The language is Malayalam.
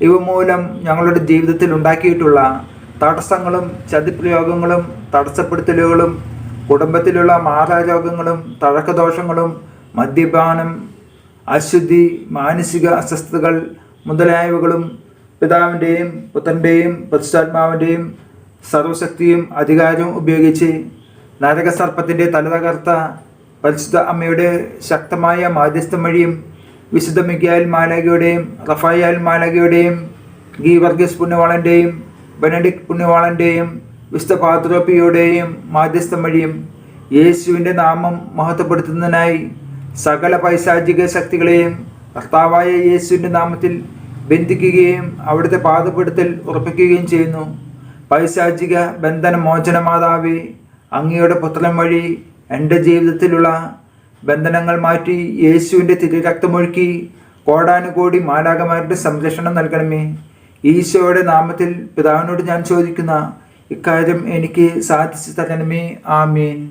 ഇവ മൂലം ഞങ്ങളുടെ ജീവിതത്തിൽ ഉണ്ടാക്കിയിട്ടുള്ള തടസ്സങ്ങളും ചതിപ്രയോഗങ്ങളും തടസ്സപ്പെടുത്തലുകളും കുടുംബത്തിലുള്ള മാതാരോഗങ്ങളും തഴക്കദോഷങ്ങളും മദ്യപാനം അശുദ്ധി മാനസിക അസ്വസ്ഥതകൾ മുതലായവകളും പിതാവിന്റെയും പുത്രന്റെയും പരിശുദ്ധാത്മാവിന്റെയും സർവശക്തിയും അധികാരവും ഉപയോഗിച്ച് നരകസർപ്പത്തിന്റെ തല തകർത്ത പരിശുദ്ധ അമ്മയുടെ ശക്തമായ മാധ്യസ്ഥം വഴിയും വിശുദ്ധ മിഗാൽ മാലകയുടെയും റഫായാൽ മാലകയുടെയും ഗീ വർഗീസ് പുണ്യവാളന്റെയും ബെനഡിക് പുണ്യവാളന്റെയും വിശുദ്ധ പാത്രോപ്പിയുടെയും മാധ്യസ്ഥം വഴിയും യേശുവിന്റെ നാമം മഹത്വപ്പെടുത്തുന്നതിനായി സകല പൈശാചിക ശക്തികളെയും കർത്താവായ യേശുവിന്റെ നാമത്തിൽ ബന്ധിക്കുകയും അവിടുത്തെ പാതപ്പെടുത്തൽ ഉറപ്പിക്കുകയും ചെയ്യുന്നു. പൈശാചിക ബന്ധന മോചനമാതാവി അങ്ങയുടെ പുത്രം വഴി എന്റെ ജീവിതത്തിലുള്ള ബന്ധനങ്ങൾ മാറ്റി യേശുവിന്റെ തിരുരക്തമൊഴുക്കി കോടാനുകോടി മാലാകമാരുടെ സംരക്ഷണം നൽകണമേ. ഈശോയുടെ നാമത്തിൽ പിതാവിനോട് ഞാൻ ചോദിക്കുന്ന ഇക്കാര്യം എനിക്ക് സാധിച്ചു തരണമേ. ആമീൻ.